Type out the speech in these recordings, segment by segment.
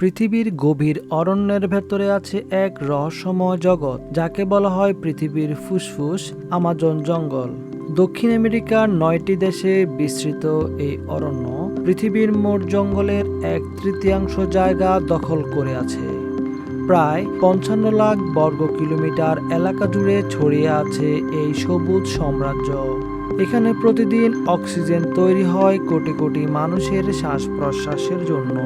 পৃথিবীর গভীর অরণ্যের ভেতরে আছে এক রহস্যময় জগৎ, যাকে বলা হয় পৃথিবীর ফুসফুস আমাজন জঙ্গল। দক্ষিণ আমেরিকার নয়টি দেশে বিস্তৃত এই অরণ্য পৃথিবীর মোট জঙ্গলের এক তৃতীয়াংশ জায়গা দখল করে আছে। প্রায় পঞ্চান্ন লাখ বর্গ কিলোমিটার এলাকা জুড়ে ছড়িয়ে আছে এই সবুজ সাম্রাজ্য। এখানে প্রতিদিন অক্সিজেন তৈরি হয় কোটি কোটি মানুষের শ্বাস প্রশ্বাসের জন্য।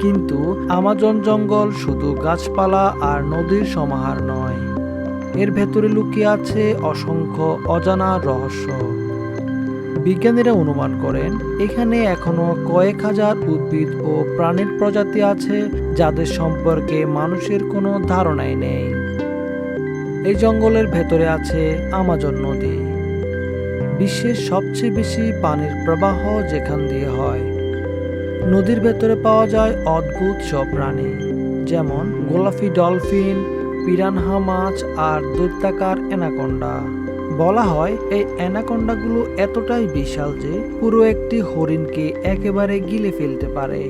কিন্তু আমাজন জঙ্গল শুধু গাছপালা আর নদীর সমাহার নয়। এর ভেতরে লুকিয়ে আছে অসংখ্য অজানা রহস্য। বিজ্ঞানীরা অনুমান করেন, এখানে এখনও কয়েক হাজার উদ্ভিদ ও প্রাণীর প্রজাতি আছে যাদের সম্পর্কে মানুষের কোনো ধারণাই নেই। এই জঙ্গলের ভেতরে আছে আমাজন নদী। বিশ্বের সবচেয়ে বেশি পানির প্রবাহ যেখান দিয়ে হয়। নদীর ভেতরে পাওয়া যায় অদ্ভুত সব প্রাণী, যেমন গোলাপি ডলফিন, পিরানহা মাছ আর দৈত্যাকার অ্যানাকোন্ডা। বলা হয় এই অ্যানাকোন্ডাগুলো এতটাই বিশাল যে পুরো একটি হরিণকে একেবারে গিলে ফেলতে পারে।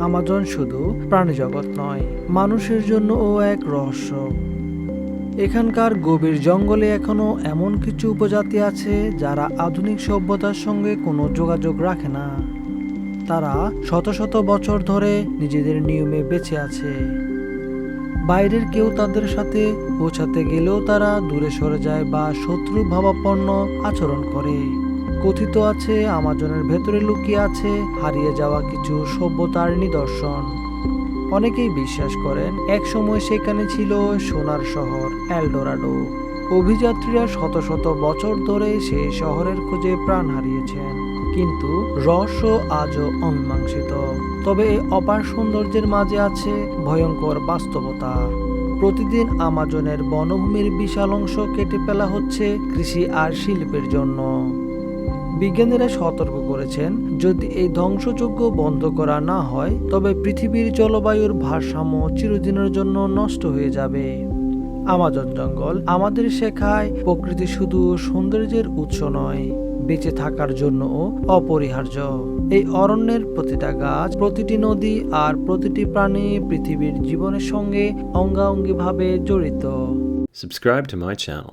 আমাজন শুধু প্রাণীজগৎ নয়, মানুষের জন্য ও এক রহস্য। এখানকার গভীর জঙ্গলে এখনও এমন কিছু উপজাতি আছে যারা আধুনিক সভ্যতার সঙ্গে কোনো যোগাযোগ রাখে না। তারা শত শত বছর ধরে নিজেদের নিয়মে বেঁচে আছে। বাইরের কেউ তাদের সাথে পৌঁছাতে গেলেও তারা দূরে সরে যায় বা শত্রু ভাবাপন্ন আচরণ করে। কথিত আছে, আমাজনের ভেতরে লুকিয়ে আছে, হারিয়ে যাওয়া কিছু সভ্যতার নিদর্শন। অনেকেই বিশ্বাস করেন এক সময় সেখানে ছিল সোনার শহর, এলডোরাডো। অভিযাত্রীরা শত শত বছর ধরে সেই শহরের খোঁজে প্রাণ হারিয়েছেন। কিন্তু রহস্য আজও অমীমাংসিত। তবে এই অপার সৌন্দর্যের মাঝে আছে ভয়ঙ্কর বাস্তবতা। প্রতিদিন আমাজনের বনভূমির বিশাল অংশ কেটে ফেলা হচ্ছে কৃষি আর শিল্পের জন্য। বিজ্ঞানীরা সতর্ক করেছেন, যদি এই ধ্বংসযজ্ঞ বন্ধ করা না হয়, তবে পৃথিবীর জলবায়ুর ভারসাম্য চিরদিনের জন্য নষ্ট হয়ে যাবে। আমাজন জঙ্গল আমাদের শেখায়, প্রকৃতি শুধু সৌন্দর্যের উৎস নয়। বেঁচে থাকার জন্য অপরিহার্য এই অরণ্যের প্রতিটা গাছ, প্রতিটি নদী আর প্রতিটি প্রাণী পৃথিবীর জীবনের সঙ্গে অঙ্গাঙ্গিভাবে জড়িত Subscribe to my channel.